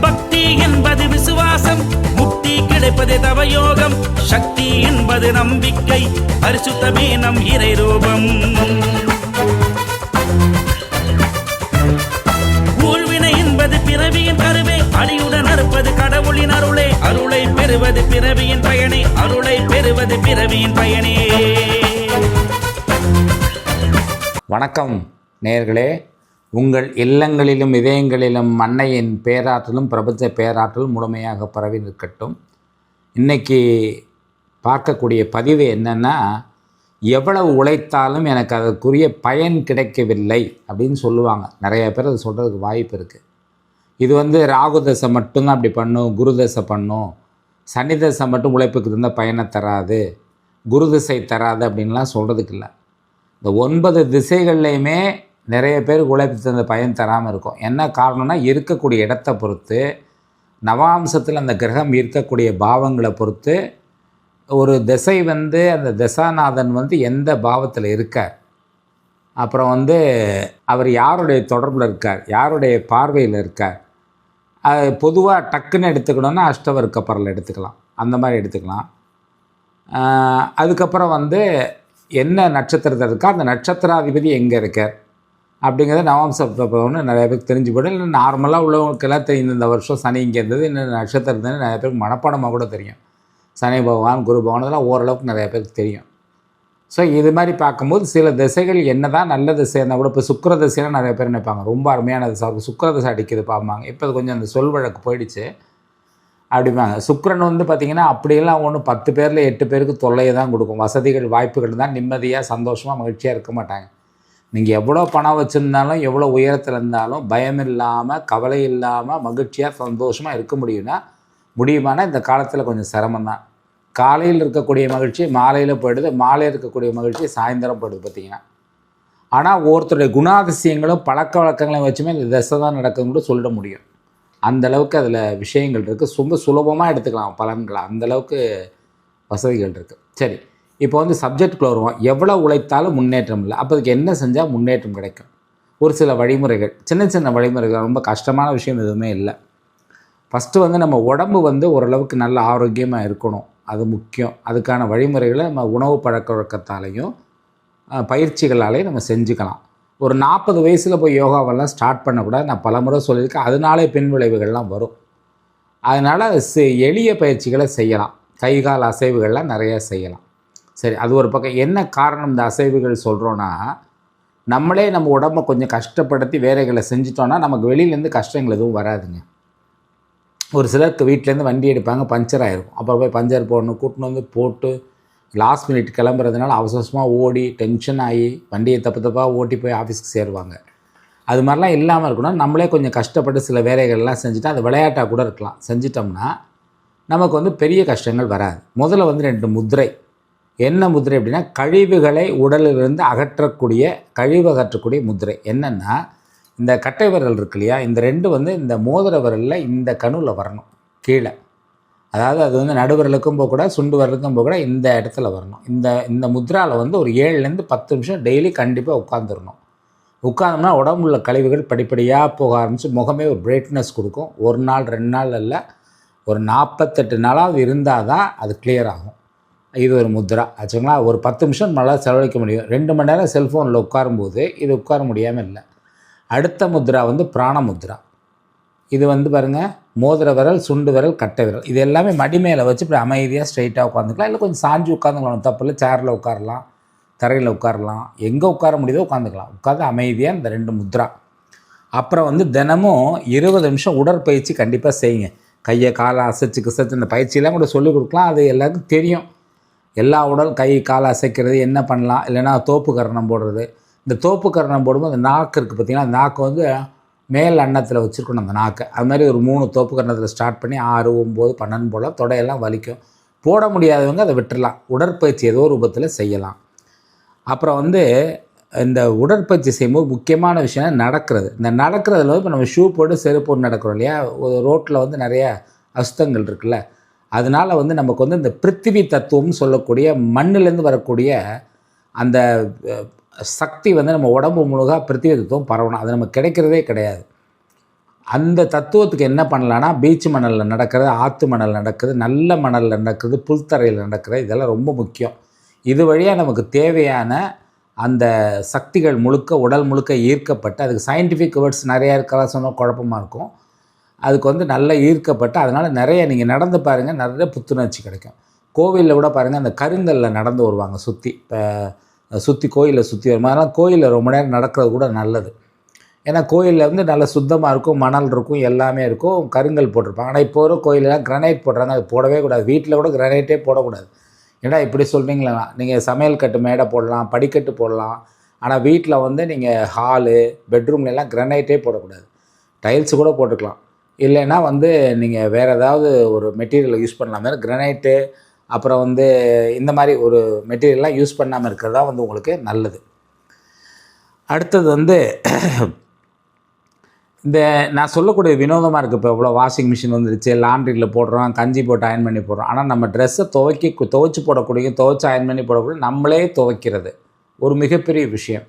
பக்தி என்பது விசுவாசம் முக்தி கிடைப்பது தவயோகம். சக்தி என்பது நம்பிக்கை பரிசுத்தமே நம் இறை ரூபம். ஊழ்வினை என்பது பிறவியின் கருவே அடியுடன் அறுப்பது கடவுளின் அருளே. அருளை பெறுவது பிறவியின் பயனே அருளை பெறுவது பிறவியின் பயனே. வணக்கம் நேர்களே. உங்கள் இல்லங்களிலும் இதயங்களிலும் அன்னையின் பேராற்றலும் பிரபஞ்ச பேராற்றலும் முழுமையாக பரவி நிற்கட்டும். இன்றைக்கி பார்க்கக்கூடிய பதிவு என்னென்னா எவ்வளவு உழைத்தாலும் எனக்கு அதற்குரிய பயன் கிடைக்கவில்லை அப்படின்னு சொல்லுவாங்க. நிறைய பேர் அது சொல்கிறதுக்கு வாய்ப்பு இருக்குது இது வந்து ராகு தசை மட்டும்தான் அப்படி பண்ணும் குரு தசை பண்ணும். சனி தசை மட்டும் உழைப்புக்கு இருந்தால் பயனை தராது. குரு திசை தராது அப்படின்லாம் சொல்கிறதுக்கு இல்லை. இந்த ஒன்பது திசைகள்லையுமே நிறைய பேர் உழைப்பு தந்த பயன் தராமல் இருக்கும். என்ன காரணம்னா இருக்கக்கூடிய இடத்த பொறுத்து நவாம்சத்தில் அந்த கிரகம் இருக்கக்கூடிய பாவங்களை பொறுத்து ஒரு திசை வந்து அந்த தசாநாதன் வந்து எந்த பாவத்தில் இருக்கார்? அப்புறம் வந்து அவர் யாருடைய தொடர்பில் இருக்கார்? யாருடைய பார்வையில் இருக்கார்? அது பொதுவாக டக்குன்னு எடுத்துக்கணுன்னா அஷ்டவர்க்க பரல் எடுத்துக்கலாம். அந்த மாதிரி எடுத்துக்கலாம். அதுக்கப்புறம் வந்து என்ன நட்சத்திரத்தில் இருக்கோ அந்த நட்சத்திராதிபதி எங்கே இருக்கார்? அப்படிங்கிறத நவம்சப்பவனு நிறைய பேருக்கு தெரிஞ்சு போய்டும் இல்லை நார்மலாக உள்ளவங்களுக்கெல்லாம் தெரியும் இந்த வருஷம் சனி இங்கே இருந்தது இன்னும் நட்சத்திரத்துன்னு நிறைய பேருக்கு மனப்பாடமாக கூட தெரியும். சனி பகவான் குரு பகவான் இதெல்லாம் ஓரளவுக்கு நிறைய பேருக்கு தெரியும். ஸோ இது மாதிரி பார்க்கும்போது சில திசைகள் என்ன தான் நல்ல திசை இருந்தால் கூட இப்போ சுக்கர திசைலாம் நிறைய பேர் நினைப்பாங்க. ரொம்ப அருமையான திசை இருக்கும் சுக்கர திசை அடிக்கிறது பார்ப்பாங்க இப்போ கொஞ்சம் அந்த சொல் வழக்கு போயிடுச்சு. அப்படிம்பாங்க. சுக்கரன் வந்து பார்த்திங்கன்னா அப்படியெல்லாம் ஒன்று பத்து பேரில் எட்டு பேருக்கு தொல்லையை தான் கொடுக்கும். வசதிகள் வாய்ப்புகள் தான் நிம்மதியாக சந்தோஷமாக மகிழ்ச்சியாக இருக்க மாட்டாங்க. நீங்கள் எவ்வளோ பணம் வச்சுருந்தாலும் எவ்வளோ உயரத்தில் இருந்தாலும் பயம் இல்லாமல் கவலை இல்லாமல் மகிழ்ச்சியாக சந்தோஷமாக இருக்க முடியும்னா முடியுமானா இந்த காலத்தில் கொஞ்சம் சிரமம் தான். காலையில் இருக்கக்கூடிய மகிழ்ச்சி மாலையில் போயிடுது. மாலையில் இருக்கக்கூடிய மகிழ்ச்சி சாயந்தரம் போயிடுது பார்த்தீங்கன்னா ஆனால் ஒருத்தருடைய குணாதிசயங்களும் பழக்க வழக்கங்களையும் வச்சுமே இந்த தசை தான் நடக்குதுன்னு சொல்லிட முடியும். அந்த அளவுக்கு அதில் விஷயங்கள் இருக்குது ரொம்ப சுலபமாக எடுத்துக்கலாம் பலன்களை. அந்த அளவுக்கு வசதிகள் இருக்குது சரி. இப்போ வந்து சப்ஜெக்டுக்குள்ள வருவோம். எவ்வளோ உழைத்தாலும் முன்னேற்றம் இல்லை. அப்போ அதுக்கு என்ன செஞ்சால் முன்னேற்றம் கிடைக்கும்? ஒரு சில வழிமுறைகள். சின்ன சின்ன வழிமுறைகள். ரொம்ப கஷ்டமான விஷயம் எதுவுமே இல்லை. ஃபஸ்ட்டு வந்து நம்ம உடம்பு வந்து ஓரளவுக்கு நல்ல ஆரோக்கியமாக இருக்கணும். அது முக்கியம். அதுக்கான வழிமுறைகளை நம்ம உணவு பழக்க வழக்கத்தாலேயும் பயிற்சிகளாலேயும் பயிற்சிகளாலையும் நம்ம செஞ்சுக்கலாம். ஒரு நாற்பது வயசில் போய் யோகாவெல்லாம் ஸ்டார்ட் பண்ணக்கூடாது நான் பலமுறை சொல்லியிருக்கேன். அதனாலே பின் விளைவுகள்லாம் வரும். அதனால் செ- எளிய பயிற்சிகளை செய்யலாம். கை கால் அசைவுகள்லாம் நிறையா செய்யலாம். சரி அது ஒரு பக்கம். என்ன காரணம் இந்த அசைவுகள் சொல்கிறோன்னா நம்மளே நம்ம உடம்பை கொஞ்சம் கஷ்டப்படுத்தி வேலைகளை செஞ்சிட்டோன்னா நமக்கு வெளியிலேருந்து கஷ்டங்கள் எதுவும் வராதுங்க. ஒரு சிலருக்கு வீட்டிலேருந்து வண்டி எடுப்பாங்க பஞ்சர் ஆகிருக்கும் அப்புறம் போய் பஞ்சர் போடணும் கூட்டின்னு வந்து போட்டு லாஸ்ட் மினிட் கிளம்புறதுனால அவசரமாக ஓடி டென்ஷன் ஆகி வண்டியை தப்பு தப்பாக ஓட்டி போய் ஆஃபீஸ்க்கு சேருவாங்க. அது மாதிரிலாம் இல்லாமல் இருக்கணும். நம்மளே கொஞ்சம் கஷ்டப்பட்டு சில வேலைகள்லாம் செஞ்சுட்டு அது விளையாட்டாக கூட இருக்கலாம். செஞ்சிட்டோம்னா நமக்கு வந்து பெரிய கஷ்டங்கள் வராது. முதல்ல வந்து ரெண்டு முதிரை. என்ன முத்திரை அப்படின்னா கழிவுகளை உடலிலிருந்து அகற்றக்கூடிய கழிவு அகற்றக்கூடிய முதிரை. என்னென்னா இந்த கட்டை விரல் இருக்கு இல்லையா? இந்த ரெண்டு வந்து இந்த மோதிர விரலில் இந்த கணுவில் வரணும். கீழே. அதாவது அது வந்து நடுவரலுக்கும் போகக்கூடாது சுண்டு வரலுக்கும் போகக்கூடாது இந்த இடத்துல வரணும். இந்த இந்த முத்ராவில் வந்து ஒரு ஏழுலேருந்து பத்து நிமிஷம் டெய்லி கண்டிப்பாக உட்காந்துடணும் உட்காந்தோம்னா உடம்புல கழிவுகள் படிப்படியாக போக ஆரம்பித்து முகமே ஒரு பிரைட்னஸ் கொடுக்கும். ஒரு நாள் ரெண்டு நாள் இல்லை ஒரு நாற்பத்தெட்டு நாளாவது இருந்தால் தான் அது கிளியர் ஆகும். இது ஒரு முத்ரா. ஆச்சுங்களா ஒரு பத்து நிமிஷம் நம்மளால் செலவழிக்க முடியும். ரெண்டு மணி நேரம் செல்ஃபோனில் உட்காரும்போது இது உட்கார முடியாமல் இல்லை. அடுத்த முத்ரா வந்து பிராண முத்ரா இது வந்து பாருங்கள் மோதிர விரல் சுண்டு விரல் கட்டை விரல். இது எல்லாமே மடி மேலே வச்சு இப்படி அமைதியாக ஸ்ட்ரைட்டாக உட்காந்துக்கலாம் இல்லை கொஞ்சம் சாஞ்சு உட்காந்துக்கலாம் தப்பு இல்லை. சேரில் உட்காரலாம். தரையில் உட்காரலாம். எங்கே உட்கார முடியுதோ உட்காந்துக்கலாம் உட்காந்து அமைதியாக இந்த ரெண்டு முத்ரா. அப்புறம் வந்து தினமும் இருபது நிமிஷம் உடற்பயிற்சி கண்டிப்பாக செய்யுங்க. கையை காலை அசைச்சு கிசைச்சு இந்த பயிற்சியெல்லாம் கூட சொல்லிக் கொடுக்கலாம். அது எல்லாருக்கும் தெரியும். எல்லா உடல் கை காலை அசைக்கிறது என்ன பண்ணலாம்? இல்லைன்னா தோப்பு கரணம் போடுறது. இந்த தோப்பு கரணம் போடும்போது அந்த நாக்கு இருக்குது பார்த்திங்கன்னா அந்த நாக்கு வந்து மேல் அன்னத்தில் வச்சுருக்கணும் அந்த நாக்கை. அது மாதிரி ஒரு மூணு தோப்பு கன்னத்தில் ஸ்டார்ட் பண்ணி ஆறு ஒம்பது பன்னெண்டு போல் தொடையெல்லாம் வலிக்கும். போட முடியாதவங்க அதை விட்டுடலாம் உடற்பயிற்சி ஏதோ ரூபத்தில் செய்யலாம். அப்புறம் வந்து இந்த உடற்பயிற்சி செய்யும்போது முக்கியமான விஷயம் நடக்கிறது. இந்த நடக்கிறதுல வந்து இப்போ நம்ம ஷூ போட்டு செருப்பு போட்டு நடக்கிறோம் இல்லையா? ஒரு ரோட்டில் வந்து நிறைய அசுத்தங்கள் இருக்குல்ல. அதனால வந்து நமக்கு வந்து இந்த பிருத்திவி தத்துவம்னு சொல்லக்கூடிய மண்ணிலேருந்து வரக்கூடிய அந்த சக்தி வந்து நம்ம உடம்பு முழுகா பிருத்திவி பரவணும். அது நமக்கு கிடைக்கிறதே கிடையாது. அந்த தத்துவத்துக்கு என்ன பண்ணலான்னா பீச் மணலில் நடக்கிறது ஆற்று மணல் நடக்குது நல்ல மணலில் நடக்குது புல்தரையில் நடக்கிறது இதெல்லாம் ரொம்ப முக்கியம். இது வழியாக நமக்கு தேவையான அந்த சக்திகள் முழுக்க உடல் முழுக்க ஈர்க்கப்பட்டு அதுக்கு சயின்டிஃபிக் வேர்ட்ஸ் நிறையா இருக்கிறதா சொன்னால் குழப்பமாக இருக்கும். அதுக்கு வந்து நல்லா ஈர்க்கப்பட்டு அதனால் நிறைய நீங்கள் நடந்து பாருங்கள் நிறைய புத்துணர்ச்சி கிடைக்கும். கோவிலில் கூட பாருங்கள் அந்த கருங்கல்ல நடந்து வருவாங்க சுற்றி இப்போ சுற்றி கோயிலை சுற்றி வரும். அதனால் கோயிலில் ரொம்ப நேரம் நடக்கிறது கூட நல்லது. ஏன்னா கோயிலில் வந்து நல்ல சுத்தமாக இருக்கும் மணல் இருக்கும் எல்லாமே இருக்கும். கருங்கல் போட்டிருப்பாங்க. ஆனால் இப்போ ஒரு கோயிலெலாம் கிரனைட் போடுறாங்க. அது போடவே கூடாது. வீட்டில் கூட கிரனைட்டே போடக்கூடாது. ஏன்னா இப்படி சொல்கிறீங்களா நீங்கள் சமையல் கட்டு மேடை போடலாம் படிக்கட்டு போடலாம். ஆனால் வீட்டில் வந்து நீங்கள் ஹாலு பெட்ரூம்லலாம் கிரனைட்டே போடக்கூடாது. டைல்ஸ் கூட போட்டுக்கலாம். இல்லைன்னா வந்து நீங்கள் வேறு ஏதாவது ஒரு மெட்டீரியல் யூஸ் பண்ணலாம். மாதிரி அப்புறம் வந்து இந்த மாதிரி ஒரு மெட்டீரியல்லாம் யூஸ் பண்ணாமல் இருக்கிறதா வந்து உங்களுக்கு நல்லது. அடுத்தது வந்து இந்த நான் சொல்லக்கூடிய வினோதமாக இருக்குது இப்போ இவ்வளோ வாஷிங் மிஷின் வந்துருச்சு லாண்ட்ரியில் போடுறோம் கஞ்சி போட்டு அயன் பண்ணி போடுறோம். ஆனால் நம்ம ட்ரெஸ்ஸை துவைக்கி துவைச்சி போடக்கூடிய துவைச்சி அயன் பண்ணி போடக்கூடிய நம்மளே துவைக்கிறது ஒரு மிகப்பெரிய விஷயம்.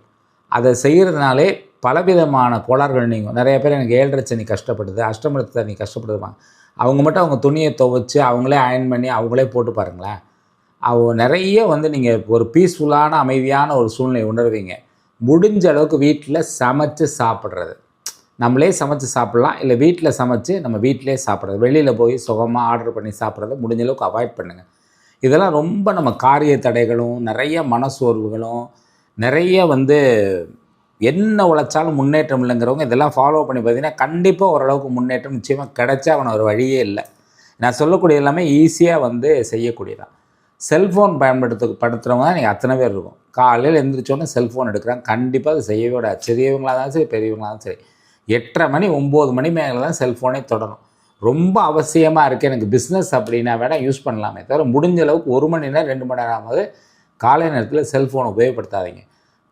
அதை செய்கிறதுனாலே பலவிதமான கோளாறுகள் நீங்கள் நிறைய பேர் எனக்கு ஏழரை சனி கஷ்டப்படுது அஷ்டமத்து நீ கஷ்டப்படுதுவாங்க அவங்க மட்டும் அவங்க துணியை துவைச்சி அவங்களே அயன் பண்ணி அவங்களே போட்டு பாருங்களேன். அவங்க நிறைய வந்து நீங்கள் ஒரு பீஸ்ஃபுல்லான அமைதியான ஒரு சூழ்நிலை உணர்வீங்க. முடிஞ்ச அளவுக்கு வீட்டில் சமைச்சு சாப்பிட்றது. நம்மளே சமைச்சு சாப்பிட்லாம் இல்லை வீட்டில் சமைச்சு நம்ம வீட்டிலே சாப்பிட்றது. வெளியில் போய் சுகமாக ஆர்டர் பண்ணி சாப்பிட்றத முடிஞ்ச அளவுக்கு அவாய்ட் பண்ணுங்கள் இதெல்லாம் ரொம்ப நம்ம காரிய தடைகளும் நிறைய மனசோர்வுகளும் நிறைய வந்து என்ன உழைச்சாலும் முன்னேற்றம் இல்லைங்கிறவங்க இதெல்லாம் ஃபாலோ பண்ணி பார்த்தீங்கன்னா கண்டிப்பாக ஓரளவுக்கு முன்னேற்றம் நிச்சயமாக கிடைச்சா அவனை ஒரு வழியே இல்லை. நான் சொல்லக்கூடிய எல்லாமே ஈஸியாக வந்து செய்யக்கூடியதான். செல்ஃபோன் பயன்படுத்த படுத்துகிறவங்க தான் நீங்கள் அத்தனை பேர் இருக்கும். காலையில் எழுந்திரிச்சோன்னே செல்ஃபோன் எடுக்கிறாங்க. கண்டிப்பாக அது செய்யவே விடாது சிறியவங்களாக தான் சரி பெரியவங்களாக இருந்தாலும் சரி. எட்டரை மணி ஒம்பது மணி மேலே தான் செல்ஃபோனே தொடரும் ரொம்ப அவசியமாக இருக்குது எனக்கு பிஸ்னஸ் அப்படின்னா வேணால் யூஸ் பண்ணலாமே தவிர முடிஞ்ச அளவுக்கு ஒரு மணி நேரம் ரெண்டு மணி நேரம் ஆகும்போது காலை நேரத்தில் செல்ஃபோனை உபயோகப்படுத்தாதீங்க.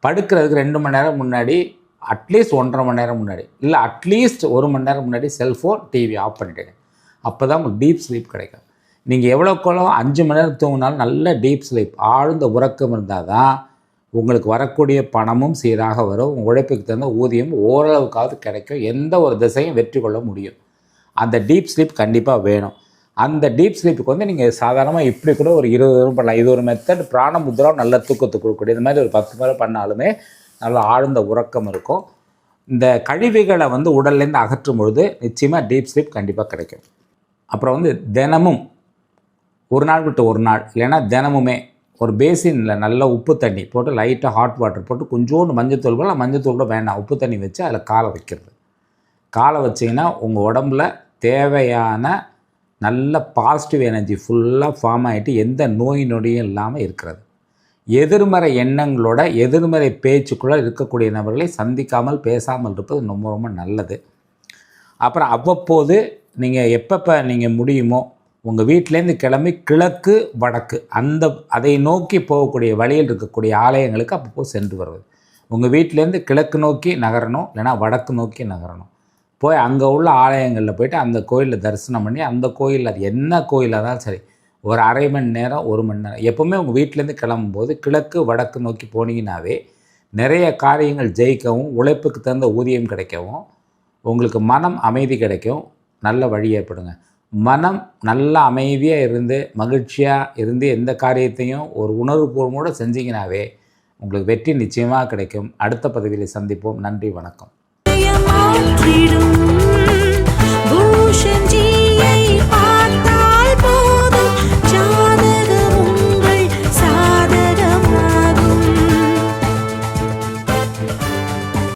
படுக்கிறதுக்கு ரெண்டு மணி நேரம் முன்னாடி அட்லீஸ்ட் ஒன்றரை மணி நேரம் முன்னாடி இல்லை அட்லீஸ்ட் ஒரு மணி நேரம் முன்னாடி செல்ஃபோன் டிவி ஆஃப் பண்ணிவிடுங்க அப்போ தான் உங்களுக்கு டீப் ஸ்லீப் கிடைக்கும். நீங்கள் எவ்வளோக்கெவ்வளோ அஞ்சு மணி நேரம் தூங்கினாலும் நல்ல டீப் ஸ்லீப் ஆழ்ந்த உறக்கம் இருந்தால் தான் உங்களுக்கு வரக்கூடிய பணமும் சீராக வரும். உங்கள் உழைப்புக்கு தகுந்த ஊதியம் ஓரளவுக்காவது கிடைக்கும். எந்த ஒரு திசையும் வெற்றி கொள்ள முடியும். அந்த டீப் ஸ்லீப் கண்டிப்பாக வேணும். அந்த டீப் ஸ்லீப்புக்கு வந்து நீங்கள் சாதாரணமாக இப்படி கூட ஒரு இருபது தூரம் பண்ணலாம். இது ஒரு மெத்தட் பிராண முத்ரா நல்ல தூக்கத்தை கொடுக்கக்கூடிய இந்த மாதிரி ஒரு பத்து முறை பண்ணாலுமே நல்ல ஆழ்ந்த உறக்கம் இருக்கும். இந்த கழிவுகளை வந்து உடல்லேருந்து அகற்றும் பொழுது நிச்சயமாக டீப் ஸ்லீப் கண்டிப்பாக கிடைக்கும். அப்புறம் வந்து தினமும் ஒரு நாள் விட்டு ஒரு நாள் இல்லைன்னா தினமுமே ஒரு பேசினில் நல்ல உப்பு தண்ணி போட்டு லைட்டாக ஹாட் வாட்டர் போட்டு கொஞ்சோண்டு மஞ்சத்தூள் போல் மஞ்சத்தூள் கூட வேண்டாம் உப்பு தண்ணி வச்சு அதில் காலை வைக்கிறது. காலை வச்சிங்கன்னா உங்கள் உடம்புல தேவையான நல்ல பாசிட்டிவ் எனர்ஜி ஃபுல்லாக ஃபார்ம் ஆகிட்டு எந்த நோய் நொடியும் இல்லாமல் இருக்கிறது. எதிர்மறை எண்ணங்களோட எதிர்மறை பேச்சுக்குள்ளே இருக்கக்கூடிய நபர்களை சந்திக்காமல் பேசாமல் இருப்பது ரொம்ப ரொம்ப நல்லது. அப்புறம் அவ்வப்போது நீங்கள் எப்பப்போ நீங்கள் முடியுமோ உங்கள் வீட்டிலேருந்து கிளம்பி கிழக்கு வடக்கு அந்த அதை நோக்கி போகக்கூடிய வழியில் இருக்கக்கூடிய ஆலயங்களுக்கு அப்பப்போ சென்று வருவது. உங்கள் வீட்டிலேருந்து கிழக்கு நோக்கி நகரணும் இல்லைனா வடக்கு நோக்கி நகரணும். போய் அங்கே உள்ள ஆலயங்களில் போயிட்டு அந்த கோயிலில் தரிசனம் பண்ணி அந்த கோயிலில் அது என்ன கோயிலாக தான் சரி ஒரு அரை மணி நேரம் ஒரு மணி நேரம் எப்போவுமே உங்கள் வீட்டிலேருந்து கிளம்பும்போது கிழக்கு வடக்கு நோக்கி போனீங்கன்னாவே நிறைய காரியங்கள் ஜெயிக்கவும் உழைப்புக்கு தகுந்த ஊதியம் கிடைக்கவும் உங்களுக்கு மனம் அமைதி கிடைக்கும். நல்ல வழி ஏற்படுங்க. மனம் நல்ல அமைதியாக இருந்து மகிழ்ச்சியாக இருந்து எந்த காரியத்தையும் ஒரு உணர்வுபூர்வமோடு செஞ்சீங்கனாவே உங்களுக்கு வெற்றி நிச்சயமாக கிடைக்கும். அடுத்த பதவியில் சந்திப்போம். நன்றி வணக்கம். ஆற்றிடும்